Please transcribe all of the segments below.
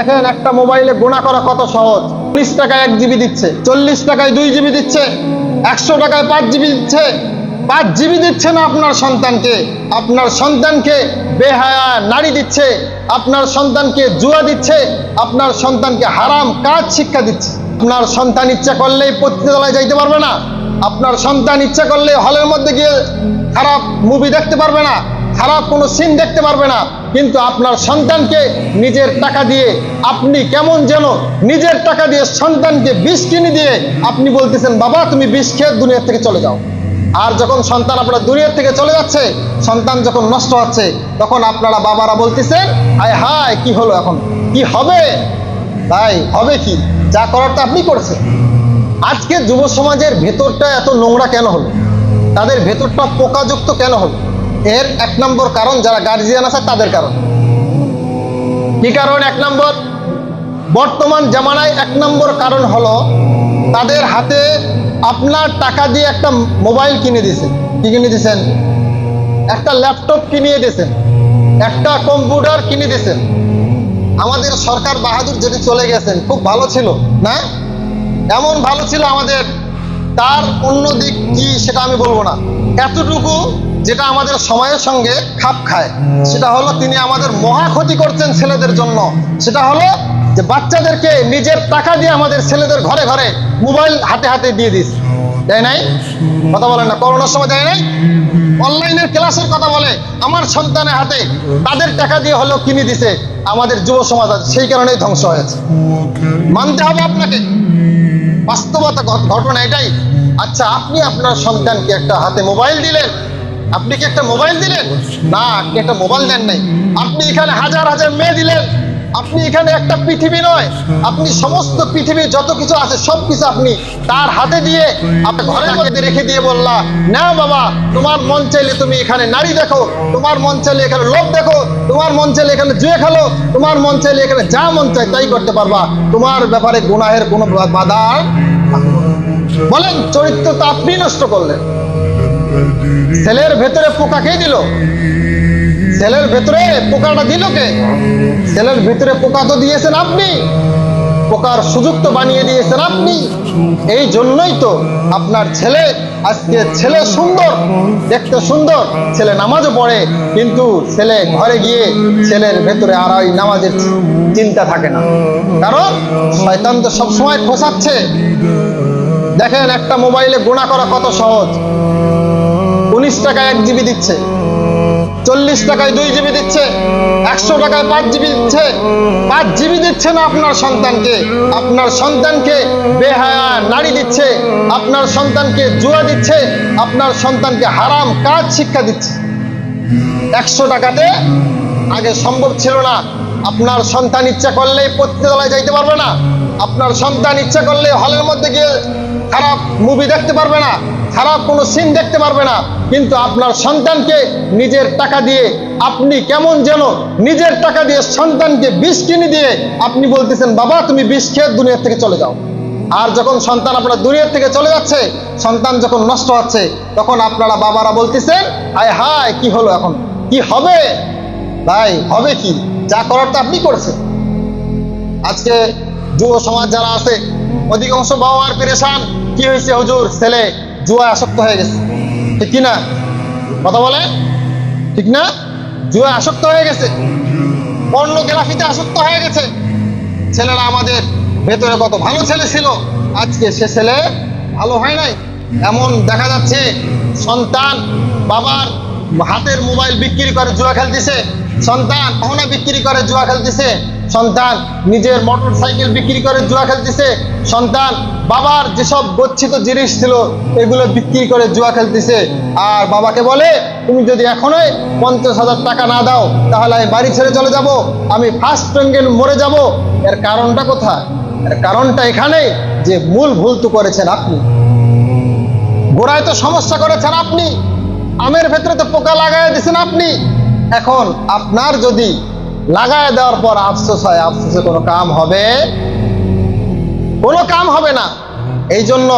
দেখেন একটা মোবাইলে গোনা করা কত সহজ। উনিশ টাকায় এক জিবি দিচ্ছে, চল্লিশ টাকায় দুই জিবি দিচ্ছে, একশো টাকায় পাঁচ জিবি দিচ্ছে। পাঁচ জিবি দিচ্ছে না আপনার সন্তানকে। আপনার সন্তানকে বেহায়া নারী দিচ্ছে, আপনার সন্তানকে জুয়া দিচ্ছে, আপনার সন্তানকে হারাম কাজ শিক্ষা দিচ্ছে। আপনার সন্তান ইচ্ছা করলেই পত্রিকালয় যাইতে পারবে না। আপনার সন্তান ইচ্ছা করলে হলের মধ্যে গিয়ে খারাপ মুভি দেখতে পারবে না। খারাপ কোনো সিন দেখতে পারবে না। কিন্তু আপনার সন্তানকে নিজের টাকা দিয়ে আপনি কেমন যেন নিজের টাকা দিয়ে সন্তানকে বিষ কিনে দিয়ে আপনি বলতেছেন, বাবা, তুমি বিষ খেয়ে দুনিয়ার থেকে চলে যাও। আর যখন সন্তান আপনার দুনিয়ার থেকে চলে যাচ্ছে, সন্তান যখন নষ্ট হচ্ছে, তখন আপনারা বাবারা বলতেছেন আয় হায়, কি হলো এখন? কি হবে? তাই হবে কি? যা করার তো আপনি করছেন। আজকে যুব সমাজের ভেতরটা এত নোংরা কেন হলো? তাদের ভেতরটা পোকাযুক্ত কেন হলো? এর এক নম্বর কারণ যারা গার্জিয়ান আছে তাদের কারণ। কি কারণ এক নম্বর? বর্তমান জামানায় এক নম্বর কারণ হলো তাদের হাতে আপনার টাকা দিয়ে একটা মোবাইল কিনে দিয়েছেন। কি কিনে দিয়েছেন? একটা ল্যাপটপ কিনিয়ে দিয়েছেন। একটা কম্পিউটার কিনে দিয়েছেন। আমাদের সরকার বাহাদুর যেটি চলে গেছেন, খুব ভালো ছিল, না? এমন ভালো ছিল আমাদের। তার অন্য দিক কি সেটা আমি বলব না। এতটুকু যেটা আমাদের সময়ের সঙ্গে খাপ খায়। সেটা হলো তিনি আমাদের মহা ক্ষতি করছেন ছেলেদের জন্য। সেটা হলো যে বাচ্চাদেরকে নিজের টাকা দিয়ে আমাদের ছেলেদের ঘরে ঘরে মোবাইল হাতে হাতে দিয়ে দিস। দেয় নাই? কথা বলেন না, করোনার সময় দেয় নাই? অনলাইনের ক্লাসের কথা বলে, আমার সন্তানের হাতে তাদের টাকা দিয়ে হলেও কিনে দিছে, আমাদের যুব সমাজ সেই কারণেই ধ্বংস হয়েছে। মানতে হবে আপনাকে। বাস্তবতা ঘটনা এটাই। আচ্ছা আপনি আপনার সন্তানকে একটা হাতে মোবাইল দিলেন আপনি কি একটা মোবাইল দিলেন? না, আপনি একটা মোবাইল দেন নাই। আপনি এখানে হাজার হাজার মেয়ে দিলেন। আপনি এখানে একটা পৃথিবী নয়। আপনি সমস্ত পৃথিবীর যত কিছু আছে, সব কিছু আপনি তার হাতে দিয়ে আপনার ঘরের মধ্যে রেখে দিয়ে বললা, না বাবা, তোমার মন চাইলে তুমি এখানে নারী দেখো, তোমার মন চাইলে এখানে লোক দেখো, তোমার মন চাইলে এখানে জুয়ে খেলো, তোমার মন চাইলে এখানে যা মন চাই তাই করতে পারবা। তোমার ব্যাপারে গুনাহের কোনো বাধা। বলেন, চরিত্র তো আপনি নষ্ট করলেন। ছেলের ভেতরে পোকা কে দিল? ছেলের ভেতরে পোকাটা দিল কে? ছেলের ভেতরে পোকা তো দিয়েছেন আপনি। পোকার সুযোগ তো বানিয়ে দিয়েছেন আপনি। এই জন্যই তো আপনার ছেলে আজকে ছেলে সুন্দর, দেখতে সুন্দর। ছেলে নামাজও পড়ে, কিন্তু ছেলে ঘরে গিয়ে ছেলের ভেতরে আর ওই নামাজের চিন্তা থাকে না। কারণ শয়তান তো সবসময় খোসাচ্ছে দেখেন একটা মোবাইলে গোনা করা কত সহজ। উনিশ টাকায় এক জিবি দিচ্ছে। চল্লিশ টাকায় দুই জিবি দিচ্ছে, একশো টাকায় পাঁচ জিবি দিচ্ছে। পাঁচ জিবি দিচ্ছে না আপনার সন্তানকে। আপনার সন্তানকে বেহায়া নারী দিচ্ছে, আপনার সন্তানকে জুয়া দিচ্ছে, আপনার সন্তানকে হারাম কাজ শিক্ষা দিচ্ছে। একশো টাকাতে আগে সম্ভব ছিল না। আপনার সন্তান ইচ্ছা করলে পত্রিকালয় যাইতে পারবে না। আপনার সন্তান ইচ্ছা করলে হলের মধ্যে গিয়ে খারাপ মুভি দেখতে পারবে না। খারাপ কোনো সিন দেখতে পারবে না। কিন্তু আপনার সন্তানকে নিজের টাকা দিয়ে আপনি কেমন যেন নিজের টাকা দিয়ে সন্তানকে বিষ কিনে দিয়ে আপনি বলতেছেন, বাবা, তুমি বিষ খেয়ে দুনিয়ার থেকে চলে যাও। আর যখন সন্তান আপনার দুনিয়ার থেকে চলে যাচ্ছে, সন্তান যখন নষ্ট হচ্ছে, তখন আপনারা বাবারা বলতেছেন হায় হায়, কি হলো এখন? কি হবে? ভাই, হবে কি? যা করার তো আপনি করছেন। আজকে যুব সমাজ যারা আছে, অধিকাংশ বাবা মার পেরেশান। কি হয়েছে হুজুর? ছেলে জুয়া আসক্ত হয়ে গেছে। ঠিক কি না কথা বলে? ঠিক না? জুয়া আসক্ত হয়ে গেছে। পর্নোগ্রাফিতে আসক্ত হয়ে গেছে। ছেলেরা আমাদের ভেতরে কত ভালো ছেলে ছিল, আজকে সে ছেলে ভালো হয় নাই। এমন দেখা যাচ্ছে, সন্তান বাবার হাতের মোবাইল বিক্রি করে জুয়া খেলতেছে। সন্তান গহনা বিক্রি করে জুয়া খেলতেছে? সন্তান নিজের মোটর সাইকেল বিক্রি করে জুয়া খেলতেছে। সন্তান, বাবার যেসব গচ্ছিত জিনিস ছিল, এগুলো বিক্রি করে জুয়া খেলতেছে। আর বাবাকে বলে, তুমি যদি এখনোই পঞ্চাশ হাজার টাকা না দাও, তাহলে আমি বাড়ি ছেড়ে চলে যাব। আমি ফার্স্ট রেঙ্গে মরে যাব। এর কারণটা কোথায়? এর কারণটা এখানে যে মূল ভুল তো করেছেন আপনি। গোড়ায় তো সমস্যা করেছেন আপনি। আমের ভেতরে তো পোকা লাগাই দিয়েছেন আপনি। এখন আপনার যদি লাগায় দেওয়ার পর আফসোস হয়, আফসোসে কোনো কাম হবে? কোনো কাম হবে না। এই জন্য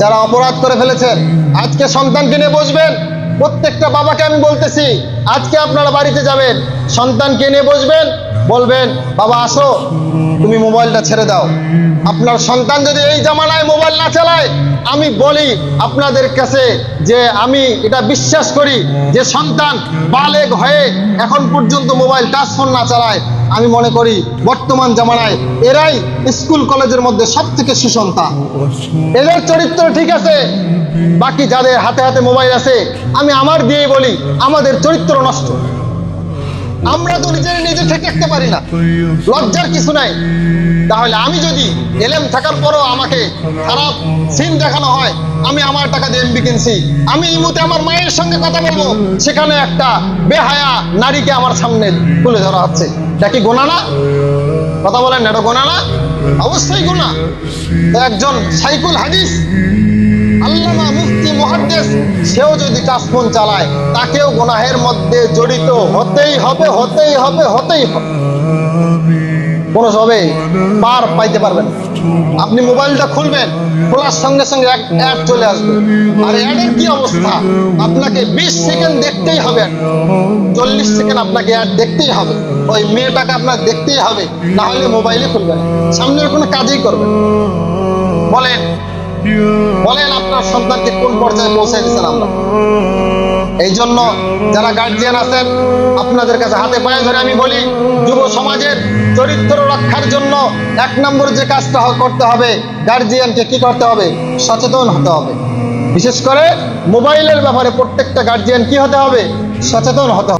যারা অপরাধ করে ফেলেছেন আজকে সন্তানকে নিয়ে বসবেন। প্রত্যেকটা বাবাকে আমি বলতেছি, আজকে আপনারা বাড়িতে যাবেন, সন্তানকে নিয়ে বসবেন, বলবেন, বাবা, আসো। তুমি মোবাইলটা ছেড়ে দাও। আপনার সন্তান যদি এই জামানায় মোবাইল না চালায়, আমি বলি আপনাদের কাছে যে আমি এটা বিশ্বাস করি যে সন্তান বালেগ হয়ে এখন পর্যন্ত মোবাইল টাচ ফোন না চালায়। আমি মনে করি বর্তমান জামানায় এরাই স্কুল কলেজের মধ্যে সব থেকে সুসন্তান। এদের চরিত্র ঠিক আছে, বাকি যাদের হাতে হাতে মোবাইল আছে, আমি আমার দিয়েই বলি, আমাদের চরিত্র নষ্ট। আমরা তো নিজের নিজে ঠিক রাখতে পারি না। লজ্জার কিছু নাই। তাহলে আমি যদি এলেম থাকার পরও আমাকে খারাপ সিন দেখানো হয়, আমি আমার টাকা দিয়ে এমবি কিনছি, আমি এই মুহূর্তে আমার মায়ের সঙ্গে কথা বলব, সেখানে একটা বেহায়া নারীকে আমার সামনে তুলে ধরা হচ্ছে। এটা কি গোনা না? কথা বলেন, এটা গোনা না? অবশ্যই গোনা। একজন সাইকুল হাদিস, আল্লামা সেও যদি টাচফোন চালায়, তাকেও গুনাহের মধ্যে জড়িত হতেই হবে হতেই হবে হতেই হবে। সবে পার পাইতে পারবেন আপনি মোবাইলটা খুলবেন, খোলার সঙ্গে সঙ্গে এক অ্যাড চলে আসবে। আর অ্যাডের কি অবস্থা? আপনাকে বিশ সেকেন্ড দেখতেই হবে। চল্লিশ সেকেন্ড আপনাকে অ্যাড দেখতেই হবে। ওই মেয়েটাকে আপনার দেখতেই হবে, না হলে মোবাইলে খুলবেন। সামনের কোনো কাজেই করবেন। বলেন বলেন আপনার সন্তানকে কোন পর্যায়ে পৌঁছে দিচ্ছেন আমরা? এই জন্য যারা গার্জিয়ান আছেন, আপনাদের কাছে হাতে পায়ে ধরে আমি বলি, যুব সমাজের চরিত্র রক্ষার জন্য এক নম্বর যে কাজটা করতে হবে গার্জিয়ানকে কি করতে হবে? সচেতন হতে হবে। বিশেষ করে মোবাইলের ব্যাপারে প্রত্যেকটা গার্জিয়ান কি হতে হবে? সচেতন হতে হবে।